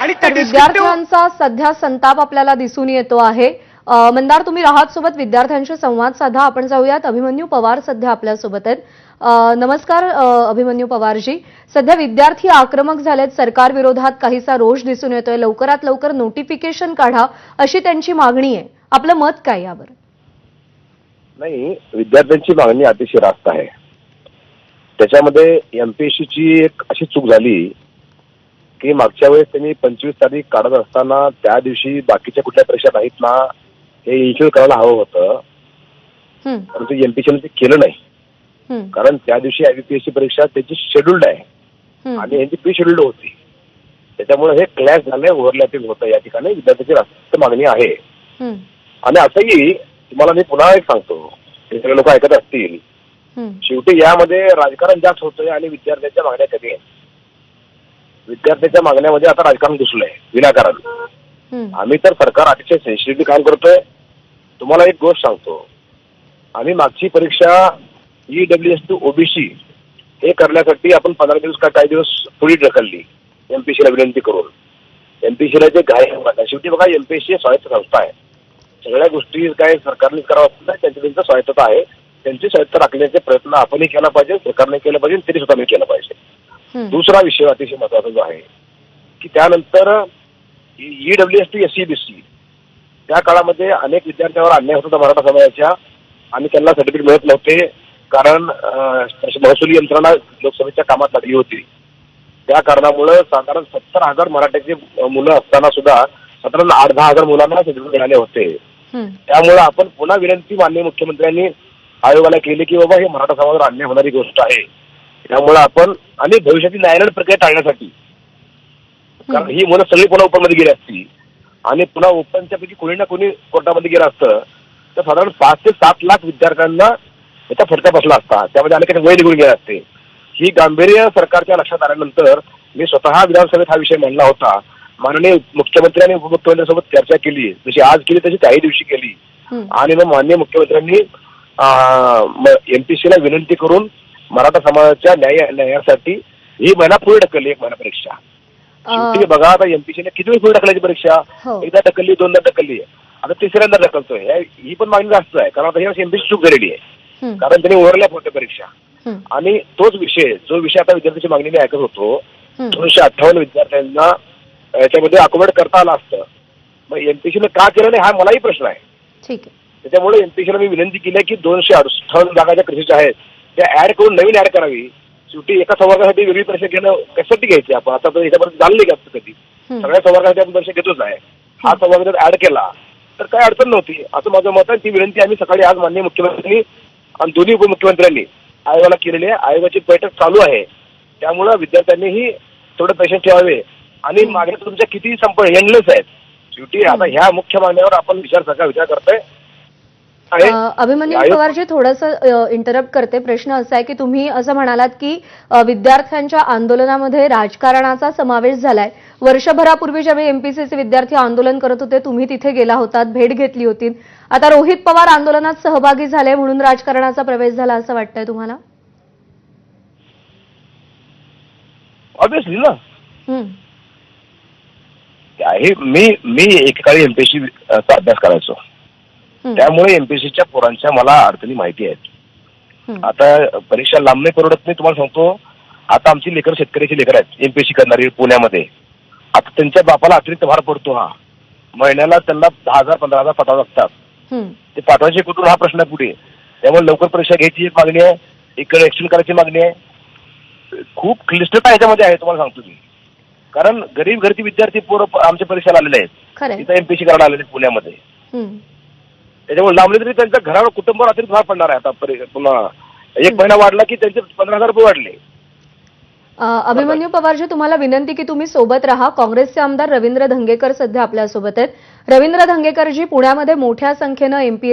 आणि विद्यार्थ्यांचा सध्या संताप आपल्याला दिसून येतो आहे. मंदार तुम्ही राहत सोबत विद्यार्थ्यांशी संवाद साधा. आपण जाऊयात. अभिमन्यू पवार सध्या आपल्यासोबत आहेत. नमस्कार अभिमन्यू पवारजी. सध्या विद्यार्थी आक्रमक झालेत. सरकार विरोधात काहीसा रोष दिसून येतोय. लवकरात लवकर नोटिफिकेशन काढा अशी त्यांची मागणी आहे. आपलं मत काय यावर? नाही विद्यार्थ्यांची मागणी अतिशय रास्त आहे. त्याच्यामध्ये एमपीएससीची एक अशी चूक झाली की मागच्या वेळेस त्यांनी पंचवीस तारीख काढत असताना त्या दिवशी बाकीच्या कुठल्या परीक्षा नाहीत ना हे इन्शुअर करायला हवं होतं. परंतु एमपीएससीने ते केलं नाही. हं, कारण त्या दिवशी आयबीपीएससी परीक्षा त्याची शेड्युल्ड आहे. हं, आणि यांची प्री शेड्युल्ड होती. त्याच्यामुळे हे क्लॅश झालंय ओव्हरलॅपिंग होतं या ठिकाणी. विद्यार्थ्यांची रास्त मागणी आहे. आणि असंही तुम्हाला मी पुन्हा एक सांगतो. हे सगळे लोक ऐकत असतील. शेवटी यामध्ये राजकारण जास्त होतंय आणि विद्यार्थ्यांच्या मागण्या कमी आहेत. विद्यार्थ्यांच्या मागण्यामध्ये आता राजकारण घुसलंय विनाकारण. आम्ही तर सरकार अतिशय सेन्सिटिव्हली काम करतोय. तुम्हाला एक गोष्ट सांगतो. आम्ही मागची परीक्षा E W S to OBC हे करण्यासाठी आपण पंधरा दिवस का काही दिवस पुढे ढकलली एमपीसीला विनंती करून. एमपीसीला जे घाय शेवटी बघा एमपीएससी स्वायत्त संस्था आहे. सगळ्या गोष्टी काय सरकारने करावं असतं त्यांची त्यांचं स्वायत्तता आहे. त्यांची स्वायत्त राखण्याचे प्रयत्न आपणही केला पाहिजे सरकारने केलं पाहिजे तरी सुद्धा मी केलं पाहिजे. दुसरा विषय अतिशय महत्त्वाचा जो आहे की त्यानंतर E W S T S C B C त्या काळामध्ये अनेक विद्यार्थ्यांवर अन्याय होत होता मराठा समाजाच्या. आणि त्यांना सर्टिफिकेट मिळत नव्हते कारण महसुली यंत्रणा लोकसभेच्या कामात लागली होती. त्या कारणामुळं साधारण सत्तर हजार मराठ्याचे मुलं असताना सुद्धा साधारण आठ दहा हजार मुलांना सर्टिफिकेट मिळाले होते. त्यामुळं आपण पुन्हा विनंती माननीय मुख्यमंत्र्यांनी आयोगाला केली की बाबा हे मराठा समाजावर अन्याय होणारी गोष्ट आहे. त्यामुळं आपण आणि भविष्यातील न्यायालयीन प्रक्रिया टाळण्यासाठी. कारण ही मुलं सगळी पुन्हा ओपनमध्ये गेली असती. आणि पुन्हा ओपनच्या पैकी कोणी ना कोणी कोर्टामध्ये गेलं असतं. तर साधारण पाच ते सात लाख विद्यार्थ्यांना याचा फटका बसला असता. त्यामध्ये अनेक वय निघून गेले असते. ही गांभीर्य सरकारच्या लक्षात आल्यानंतर मी स्वतः विधानसभेत हा विषय मांडला होता. माननीय मुख्यमंत्री आणि उपमुख्यमंत्र्यांसोबत चर्चा केली. जशी आज केली तशी त्याही दिवशी केली. आणि मग माननीय मुख्यमंत्र्यांनी एमपीसीला विनंती करून मराठा समाजाच्या न्याय न्यायासाठी ही महिना पुढे ढकलली एक महिना परीक्षा. शेवटी बघा आता एमपीसीने किती वेळ पुढे ढकलायची परीक्षा? हो. एकदा ढकलली दोनदा ढकलली. आता तिसऱ्यांदा ढकलतोय. हे- पण मागणी जास्त आहे. कारण आता ह्या एमपीसी चूक झालेली आहे. कारण त्यांनी ओव्हरलॅप होते परीक्षा. आणि तोच विषय जो विषय आता विद्यार्थ्याची मागणी मी ऐकत होतो. दोनशे अठ्ठावन्न विद्यार्थ्यांना याच्यामध्ये अकोमोडेट करता आला असतं. मग एमपीसीने का केलं नाही हा मलाही प्रश्न आहे. ठीक आहे. त्याच्यामुळे एमपीसीला मी विनंती केली आहे की दोनशे अडुसष्टावन्न जागा ज्या कृषीच्या आहेत त्या ऍड करून नवीन ऍड करावी. शेवटी एका संवर्गासाठी वेगळी परीक्षा घेणं कशासाठी घ्यायची? आपण आता तर याच्यापर्यंत झालं नाही का कधी. सगळ्या संवर्गासाठी आपण परीक्षा घेतोच आहे. हा संवर्ग जर ऍड केला तर काय अडचण नव्हती. असं माझं मत आहे. ती विनंती आम्ही सकाळी आज माननीय मुख्यमंत्र्यांनी आणि दोन्ही उपमुख्यमंत्र्यांनी आयोगाला केलेली आहे. आयोगाची बैठक चालू आहे. त्यामुळं विद्यार्थ्यांनीही थोडे पेशंट ठेवावे. आणि मागण्या तुमच्या किती संप एंडलेस आहेत. शेवटी आता ह्या मुख्य मागण्यावर आपण विचार सरकार विचार करतोय. अभिमन्यू पवारजी थोडंसं इंटरप्ट करते. प्रश्न असा आहे की तुम्ही असं म्हणालात की विद्यार्थ्यांच्या आंदोलनामध्ये राजकारणाचा समावेश झालाय. वर्षभरापूर्वी ज्यावेळी एमपीसीचे विद्यार्थी आंदोलन करत होते तुम्ही तिथे गेला होतात भेट घेतली होती. आता रोहित पवार आंदोलनात सहभागी झाले म्हणून राजकारणाचा प्रवेश झाला असं वाटतंय तुम्हाला? ऑब्विसली ना. आहे मी मी एकेकाळी एमपीएससी अभ्यास करायचो. त्यामुळे एमपीएससीच्या पोरांच्या मला अडचणी माहिती आहेत. आता परीक्षा लांब नाही परवडत नाही तुम्हाला सांगतो. आता आमची लेकर शेतकऱ्याची लेकर आहेत एमपीएससी करणारी पुण्यामध्ये. आता त्यांच्या बापाला अतिरिक्त भार पडतो हा. महिन्याला त्यांना दहा हजार पंधरा हजार पाठवावे लागतात. ते पाठवायचे कुठून? हा प्रश्न आहे पुढे. त्यामुळे लवकर परीक्षा घ्यायची एक मागणी आहे इकडे एक्सटेंड करायची मागणी आहे. खूप क्लिष्टता ह्याच्यामध्ये आहे तुम्हाला सांगतो मी. कारण गरीब घरची विद्यार्थी पोरं आमच्या परीक्षेला आलेले आहेत. तिथं एमपीसी करायला आलेले पुण्यामध्ये. त्याच्यामुळे लांबले तरी त्यांच्या घरावर कुटुंबावर अतिरिक्त भार पडणार आहे आता पुन्हा. एक महिना वाढला की त्यांचे पंधरा हजार रुपये वाढले. अभिमन्यू पवारजी तुम्हाला विनंती की तुम्ही सोबत राहा. काँग्रेसचे आमदार रवींद्र धंगेकर सध्या आपल्यासोबत आहेत. रवींद्र धंगेकरजी पुण्यामध्ये मोठ्या संख्येनं एमपी